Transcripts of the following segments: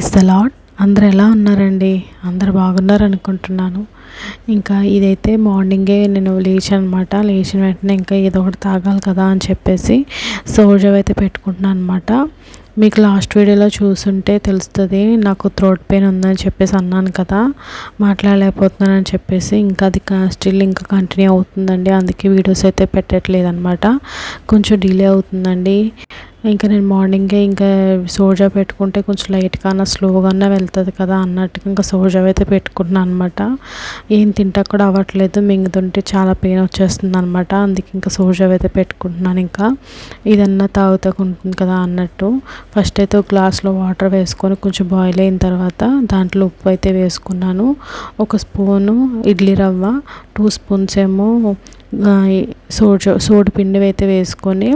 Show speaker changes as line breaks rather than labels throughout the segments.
Lord అందరు ఎలా ఉన్నారండి? అందరు బాగున్నారు అనుకుంటున్నాను. ఇంకా ఇదైతే మార్నింగే నేను లేచాను అనమాట లేచిన వెంటనే ఇంకా ఏదో ఒకటి తాగాలి కదా అని చెప్పేసి సోజవ్ అయితే పెట్టుకుంటున్నాను అనమాట మీకు లాస్ట్ వీడియోలో చూసుంటే తెలుస్తుంది నాకు థ్రోట్ పెయిన్ ఉందని చెప్పేసి అన్నాను కదా మాట్లాడలేకపోతున్నానని చెప్పేసి ఇంకా అది స్టిల్ ఇంకా కంటిన్యూ అవుతుందండి. అందుకే వీడియోస్ అయితే పెట్టట్లేదు అనమాట కొంచెం డిలే అవుతుందండి. ఇంకా నేను మార్నింగే ఇంకా సోజా పెట్టుకుంటే కొంచెం లైట్గా స్లోగానే వెళ్తుంది కదా అన్నట్టుగా ఇంకా సోజా అయితే పెట్టుకుంటున్నాను అనమాట ఏం తింటా కూడా అవ్వట్లేదు మింగుతుంటే చాలా పెయిన్ వచ్చేస్తుంది అనమాట అందుకే ఇంకా సోజా అయితే పెట్టుకుంటున్నాను ఇంకా. ఇదన్నా తాగుతాకుంటుంది కదా అన్నట్టు. ఫస్ట్ అయితే ఒక గ్లాస్లో వాటర్ వేసుకొని కొంచెం బాయిల్ అయిన తర్వాత దాంట్లో ఉప్పు అయితే వేసుకున్నాను. ఒక స్పూను ఇడ్లీ రవ్వ టూ స్పూన్స్ ఏమో సోడ సోడి పిండి అయితే వేసుకొని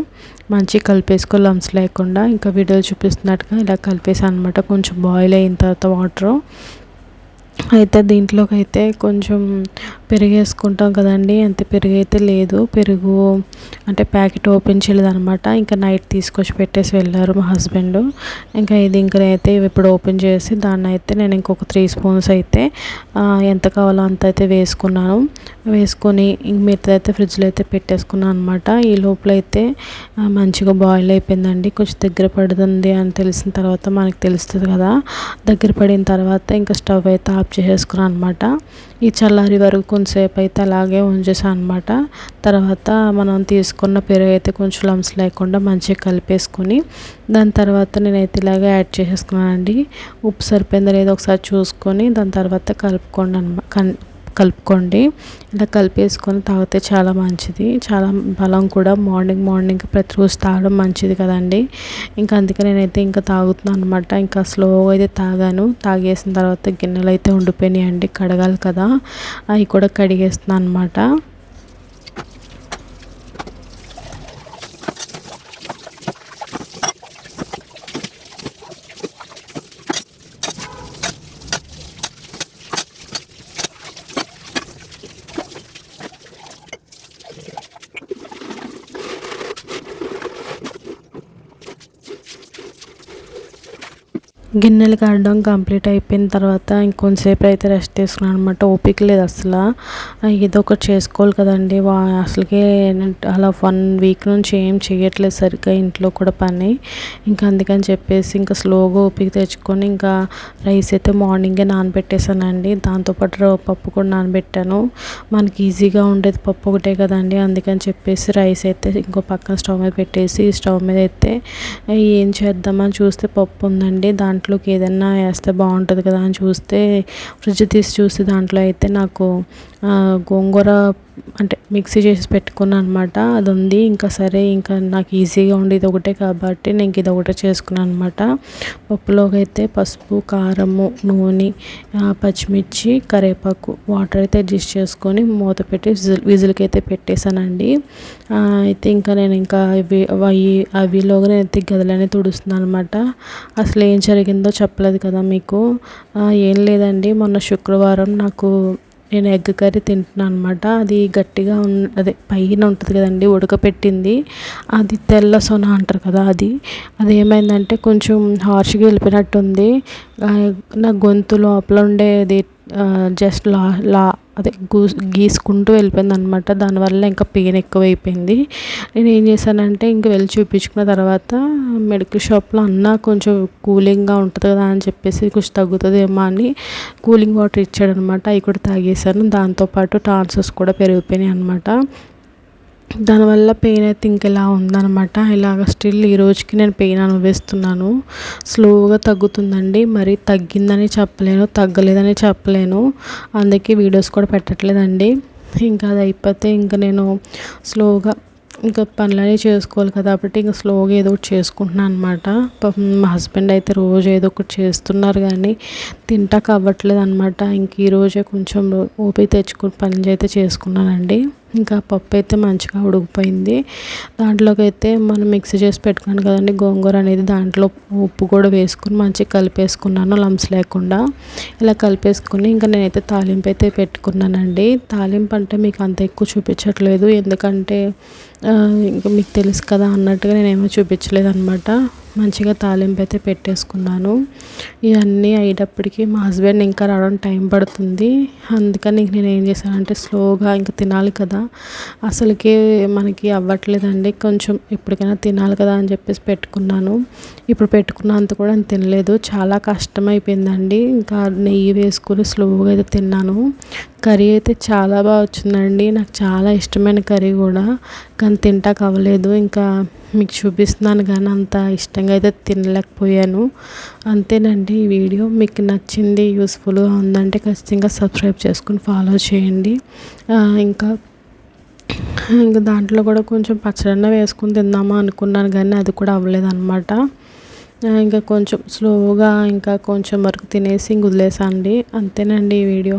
మంచిగా కలిపేసుకో లమ్స్ లేకుండా. ఇంకా వీడియోలో చూపిస్తున్నట్టుగా ఇలా కలిపేసాను అనమాట కొంచెం బాయిల్ అయిన తర్వాత వాటర్ అయితే దీంట్లోకి అయితే కొంచెం పెరుగు వేసుకుంటాం కదండి. అంత పెరుగు అయితే లేదు. పెరుగు అంటే ప్యాకెట్ ఓపెన్ చేయలేదు అనమాట ఇంకా నైట్ తీసుకొచ్చి పెట్టేసి వెళ్ళారు మా హస్బెండ్. ఇంకా ఇది ఇంకా అయితే ఇప్పుడు ఓపెన్ చేసి దాన్ని అయితే నేను ఇంకొక త్రీ స్పూన్స్ అయితే ఎంత కావాలో అంత అయితే వేసుకున్నాను. వేసుకొని ఇంక మిగతా అయితే ఫ్రిడ్జ్లో అయితే పెట్టేసుకున్నాను అనమాట ఈ లోపల అయితే మంచిగా బాయిల్ అయిపోయిందండి. కొంచెం దగ్గర పడుతుంది అని తెలిసిన తర్వాత మనకు తెలుస్తుంది కదా. దగ్గర పడిన తర్వాత ఇంకా స్టవ్ అయితే ఆఫ్ చేసేసుకున్నాను అనమాట ఈ చల్లారి వరకు కొంచెంసేపు అయితే అలాగే ఉంచేసాను అనమాట తర్వాత మనం తీసుకున్న పెరుగు అయితే కొంచెం లమ్స్ లేకుండా మంచిగా కలిపేసుకొని దాని తర్వాత నేనైతే ఇలాగే యాడ్ చేసేసుకున్నానండి. ఉప్పు సరిపోయిందో లేదో ఒకసారి చూసుకొని దాని తర్వాత కలుపుకోండి అనమాట కలుపుకోండి. ఇలా కలిపేసుకొని తాగితే చాలా మంచిది. చాలా బలం కూడా మార్నింగ్ మార్నింగ్ ప్రతిరోజు తాగడం మంచిది కదండి. ఇంకా అందుకే నేనైతే ఇంకా తాగుతున్నాను అనమాట ఇంకా స్లోగా అయితే తాగాను. తాగేసిన తర్వాత గిన్నెలు అయితే ఉండిపోయినాయండి. కడగాలి కదా. అవి కూడా కడిగేస్తున్నాను అనమాట గిన్నెలు కడడం కంప్లీట్ అయిపోయిన తర్వాత ఇంకొంతసేపు అయితే రెస్ట్ తీసుకున్నాను అనమాట ఓపిక లేదు అసలు. ఏదో ఒకటి చేసుకోవాలి కదండి. వా అసలుకే అలా వన్ వీక్ నుంచి ఏం చేయట్లేదు సరిగ్గా ఇంట్లో కూడా పని. ఇంకా అందుకని చెప్పేసి ఇంకా స్లోగా ఓపిక తెచ్చుకొని ఇంకా రైస్ అయితే మార్నింగే నానబెట్టేసానండి దాంతోపాటు పప్పు కూడా నానబెట్టాను. మనకి ఈజీగా ఉండేది పప్పు ఒకటే కదండి. అందుకని చెప్పేసి రైస్ అయితే ఇంకో పక్కన స్టవ్ మీద పెట్టేసి స్టవ్ మీద అయితే ఏం చేద్దామని చూస్తే పప్పు ఉందండి. దాంట్లో దాంట్లోకి ఏదన్నా వేస్తే బాగుంటుంది కదా అని చూస్తే ఫ్రిడ్జ్ తీసి చూస్తే దాంట్లో అయితే నాకు గోంగూర అంటే మిక్సీ చేసి పెట్టుకున్నాను అనమాట అది ఉంది ఇంకా సరే ఇంకా నాకు ఈజీగా ఉండేది ఇది ఒకటే కాబట్టి నేను ఇది ఒకటే చేసుకున్నాను అనమాట పప్పులోకి అయితే పసుపు కారము నూనె పచ్చిమిర్చి కరివేపాకు వాటర్ అయితే అడ్జస్ట్ చేసుకొని మూత పెట్టి విజిల్ విజిల్కి అయితే పెట్టేశానండి అయితే ఇంకా నేను ఇంకా అవి అవి అవిలోగా నేను అయితే గదిలోనే తుడుస్తున్నాను అనమాట అసలు ఏం జరిగిందో చెప్పలేదు కదా మీకు. ఏం లేదండి. మొన్న శుక్రవారం నాకు నేను ఎగ్ కర్రీ తింటున్నాను అనమాట అది గట్టిగా ఉన్న అదే పైన ఉంటుంది కదండి ఉడకపెట్టింది. అది తెల్ల సొన అంటారు కదా అది. అది ఏమైందంటే కొంచెం హార్ష్గా వెళ్ళిపోయినట్టుంది. నా గొంతు లోపల ఉండేది జస్ట్ లా లా అదే గూ గీసుకుంటూ వెళ్ళిపోయింది అనమాట దానివల్ల ఇంకా పెయిన్ ఎక్కువైపోయింది. నేను ఏం చేశానంటే ఇంక వెళ్ళి చూపించుకున్న తర్వాత మెడికల్ షాప్లో అన్న కొంచెం కూలింగ్గా ఉంటుంది కదా అని చెప్పేసి కొంచెం తగ్గుతుందేమో అని కూలింగ్ వాటర్ ఇచ్చాడనమాట అవి కూడా తాగేశాను. దాంతోపాటు టాన్సర్స్ కూడా పెరిగిపోయినాయి అనమాట దానివల్ల పెయిన్ అయితే ఇంకెలా ఉందనమాట ఇలాగ స్టిల్ ఈ రోజుకి నేను పెయిన్ అనుభవిస్తున్నాను. స్లోగా తగ్గుతుందండి. మరి తగ్గిందని చెప్పలేను తగ్గలేదని చెప్పలేను. అందుకే వీడియోస్ కూడా పెట్టట్లేదండి. ఇంకా అది అయిపోతే ఇంకా నేను స్లోగా ఇంకా పనులన్నీ చేసుకోవాలి కదా కాబట్టి ఇంకా స్లోగా ఏదో ఒకటి చేసుకుంటున్నాను అనమాట మా హస్బెండ్ అయితే రోజు ఏదో ఒకటి చేస్తున్నారు కానీ తింటాక అవ్వట్లేదు అనమాట ఇంక ఈరోజే కొంచెం ఓపిక తెచ్చుకుని పని అయితే చేసుకున్నానండి. ఇంకా పప్పు అయితే మంచిగా ఉడికిపోయింది. దాంట్లోకి అయితే మనం మిక్సీ చేసి పెట్టుకున్నాను కదండి. గోంగూర అనేది దాంట్లో ఉప్పు కూడా వేసుకుని మంచిగా కలిపేసుకున్నాను లంప్స్ లేకుండా. ఇలా కలిపేసుకుని ఇంకా నేనైతే తాలింపు అయితే పెట్టుకున్నానండి. తాలింపు అంటే మీకు అంత ఎక్కువ చూపించట్లేదు. ఎందుకంటే ఇంకా మీకు తెలుసు కదా అన్నట్టుగా నేనేమో చూపించలేదు అనమాట మంచిగా తాలింపు అయితే పెట్టేసుకున్నాను. ఇవన్నీ అయ్యేటప్పటికి మా హస్బెండ్ ఇంకా రావడం టైం పడుతుంది. అందుకని ఇంక నేను ఏం చేశానంటే స్లోగా ఇంకా తినాలి కదా. అసలుకి మనకి అవ్వట్లేదండి. కొంచెం ఎప్పటికైనా తినాలి కదా అని చెప్పేసి పెట్టుకున్నాను. ఇప్పుడు పెట్టుకున్నంత కూడా నేను తినలేదు. చాలా కష్టమైపోయిందండి. ఇంకా నెయ్యి వేసుకొని స్లోగా అయితే తిన్నాను. కర్రీ అయితే చాలా బాగా వచ్చిందండి. నాకు చాలా ఇష్టమైన కర్రీ కూడా. కానీ తింటాక అవ్వలేదు. ఇంకా మీకు చూపిస్తున్నాను కానీ అంత ఇష్టంగా అయితే తినలేకపోయాను. అంతేనండి ఈ వీడియో. మీకు నచ్చింది యూస్ఫుల్గా ఉందంటే ఖచ్చితంగా సబ్స్క్రైబ్ చేసుకుని ఫాలో చేయండి. ఇంకా ఇంకా దాంట్లో కూడా కొంచెం పచ్చడన్న వేసుకుని తిందామా అనుకున్నాను కానీ అది కూడా అవ్వలేదన్నమాట. ఇంకా కొంచెం స్లోగా ఇంకా కొంచెం వరకు తినేసి ఇంక వదిలేసండి అంతేనండి ఈ వీడియో.